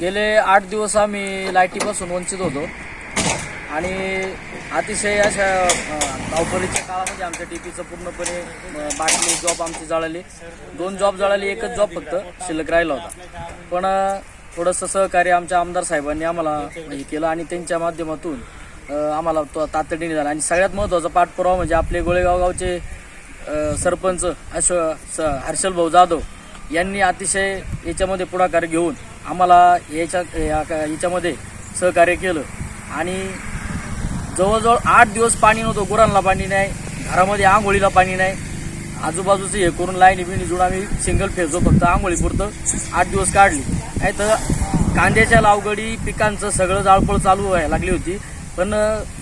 गेले आठ दिवस आम्ही लाईटीपासून वंचित होतो. आणि अतिशय अशा अ, धावपळीच्या काळामध्ये आमच्या टीपीचं पूर्णपणे बाटली जॉब आमची जळाली. दोन जॉब जळाली एकच जॉब फक्त शिल्लक राहिला होता. पण थोडंसं सहकार्य आमच्या आमदार साहेबांनी आम्हाला हे केलं आणि त्यांच्या माध्यमातून आम्हाला तो तातडीने झाला. आणि सगळ्यात महत्त्वाचा पाठपुरावा म्हणजे आपले गोळेगाव गावचे सरपंच अश्व स- हर्षल भाऊ जाधव यांनी अतिशय याच्यामध्ये पुढाकार घेऊन आम्हाला याच्या या- याच्यामध्ये सहकार्य केलं. आणि जवळजवळ आठ दिवस पाणी नव्हतं. गुरांना पाणी नाही घरामध्ये आंघोळीला पाणी नाही. आजूबाजूचं हे करून लाईनी बिणी जुळून आम्ही सिंगल फेजो फक्त आंघोळीपुरतं आठ दिवस काढली. नाही तर कांद्याच्या लावगडी पिकांचं सगळं जाळपोळ चालू व्हायला लागली होती. पण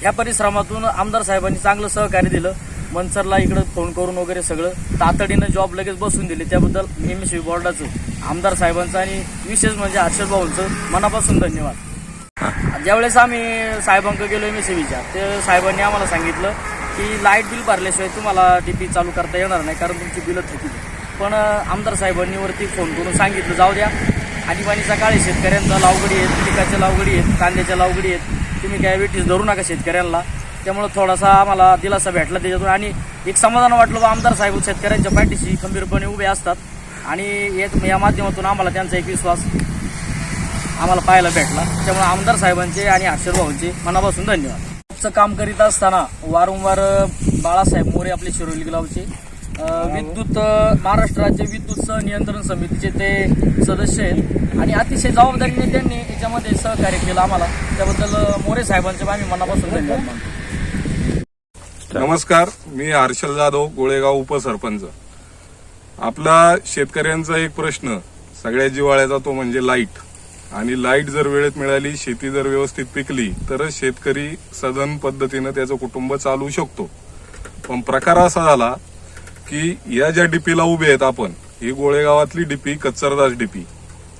ह्या परिश्रमातून आमदार साहेबांनी चांगलं सहकार्य दिलं. मनसरला इकडं फोन करून वगैरे सगळं. तातडीनं जॉब लगेच बसून दिले. त्याबद्दल एम एस बोर्डाचं आमदार साहेबांचं आणि विशेष म्हणजे हर्षद भाऊंचं मनापासून धन्यवाद. ज्यावेळेस आम्ही साहेबांकडे गेलो एम एस ते साहेबांनी आम्हाला सांगितलं की लाइट बिल भरल्याशिवाय तुम्हाला टीपी चालू करता येणार नाही कारण तुमची बिलं थकीत पण आमदार साहेबांनी वरती फोन करून सांगितलं जाऊ द्या. आणीबाणीचा काळ आहे शेतकऱ्यांचा लावगडी आहेत पिकाच्या लावगडी आहेत कांद्याच्या लावगडी आहेत. तुम्ही काय वेटीस धरू नका शेतकऱ्यांना. त्यामुळे थोडासा आम्हाला दिलासा भेटला त्याच्यातून. आणि एक समाधान वाटलं बा आमदार साहेब शेतकऱ्यांच्या पाठीशी खंबीरपणे उभे असतात. आणि एक या माध्यमातून आम्हाला त्यांचा एक विश्वास आम्हाला पाहायला भेटला. त्यामुळे आमदार साहेबांचे आणि हर्षद भाऊंचे मनापासून धन्यवाद. चं काम करीत असताना वारंवार बाळासाहेब मोरे आपले शिरोली गावचे विद्युत महाराष्ट्र राज्य विद्युत नियंत्रण समितीचे ते सदस्य आहेत. आणि अतिशय जबाबदारीने त्यांनी याच्यामध्ये सहकार्य केलं आम्हाला. त्याबद्दल मोरे साहेबांचे आम्ही मनापासून धन्यवाद मानतो. नमस्कार. मी हर्षल जाधव गोळेगाव उपसरपंच. आपला शेतकऱ्यांचा एक प्रश्न सगळ्या जिवाळ्याचा तो म्हणजे लाइट आणि लाइट जर वेळेत मिळाली शेती जर व्यवस्थित पिकली तरच शेतकरी सदन पद्धतीनं त्याचं कुटुंब चालवू शकतो. पण प्रकार असा झाला की या ज्या डीपीला उभे आहेत आपण ही गोळेगावातली डीपी कच्चरदास डीपी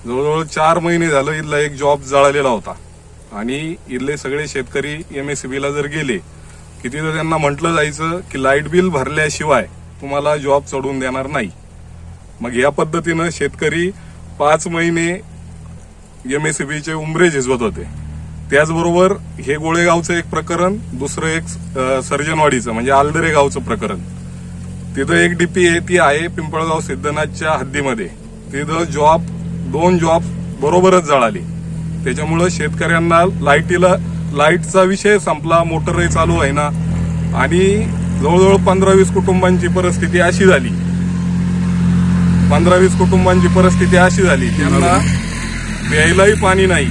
जवळजवळ चार महिने झालं इथला एक जॉब जळालेला होता. आणि इथले सगळे शेतकरी एमएससीबीला जर गेले किती तर त्यांना म्हटलं जायचं की लाइट बिल भरल्याशिवाय तुम्हाला जॉब चढून देणार नाही. मग या पद्धतीनं शेतकरी पाच महिने एमएससीबीचे उमरे झिजवत होते. त्याचबरोबर हे गोळेगावचं एक प्रकरण दुसरं एक सर्जनवाडीचं म्हणजे आलदरे गावचं प्रकरण. तिथं एक डीपी आहे ती आहे पिंपळगाव सिद्धनाथच्या हद्दीमध्ये. तिथं जॉब दोन जॉब बरोबरच जळाली. त्याच्यामुळं शेतकऱ्यांना लाईटीला लाईटचा विषय संपला मोटरही चालू आहे ना. आणि जवळजवळ पंधरा वीस कुटुंबांची परिस्थिती अशी झाली. पंधरा वीस कुटुंबांची परिस्थिती अशी झाली त्यांना प्यायलाही पाणी नाही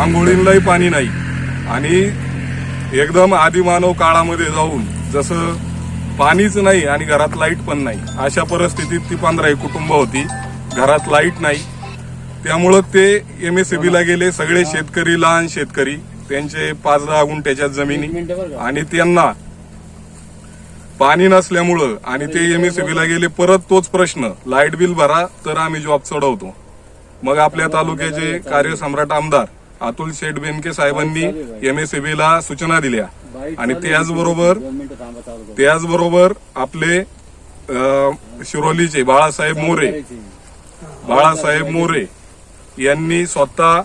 आंघोळींलाही पाणी नाही. आणि एकदम आदिमानव काळामध्ये जाऊन जसं पाणीच नाही आणि घरात लाइट पण नाही अशा परिस्थितीत ती पंधरा एक कुटुंब होती. घरात लाइट नाही. त्यामुळं ते एम एस ई बीला गेले सगळे शेतकरी लहान शेतकरी. त्यांचे पाच दहा गुंठ्याच्या जमिनी आणि त्यांना पाणी नसल्यामुळं आणि ते एमएससीबीला गेले परत तोच प्रश्न लाइट बिल भरा तर आम्ही जॉब चढवतो मग आपल्या तालुक्याचे कार्यसम्राट आमदार अतुल शेठ बेनके साहेबांनी एमएससीबीला सूचना दिल्या. आणि त्याचबरोबर त्याचबरोबर आपले शिरोलीचे बाळासाहेब मोरे. बाळासाहेब मोरे यांनी स्वतः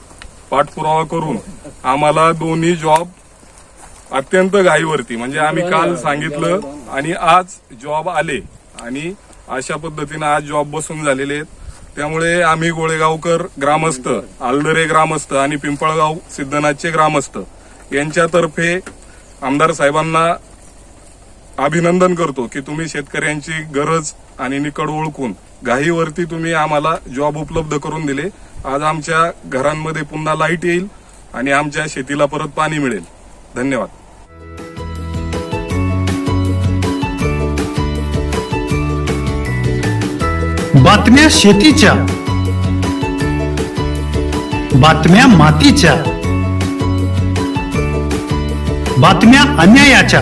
पाठपुरावा करून आम्हाला दोन्ही जॉब अत्यंत घाईवरती म्हणजे आम्ही काल सांगितलं आणि आज जॉब आले आणि अशा पद्धतीनं आज जॉब बसून झालेले आहेत. त्यामुळे आम्ही गोळेगावकर ग्रामस्थ आलदरे ग्रामस्थ आणि पिंपळगाव सिद्धनाथचे ग्रामस्थ यांच्यातर्फे आमदार साहेबांना अभिनंदन करतो की तुम्ही शेतकऱ्यांची गरज आणि निकड ओळखून घाईवरती तुम्ही आम्हाला जॉब उपलब्ध करून दिले. आज आमच्या घरांमध्ये पुन्हा लाइट येईल आणि आमच्या शेतीला परत पाणी मिळेल. धन्यवाद. बातम्या शेतीच्या. बातम्या मातीच्या. बातम्या अन्यायाच्या.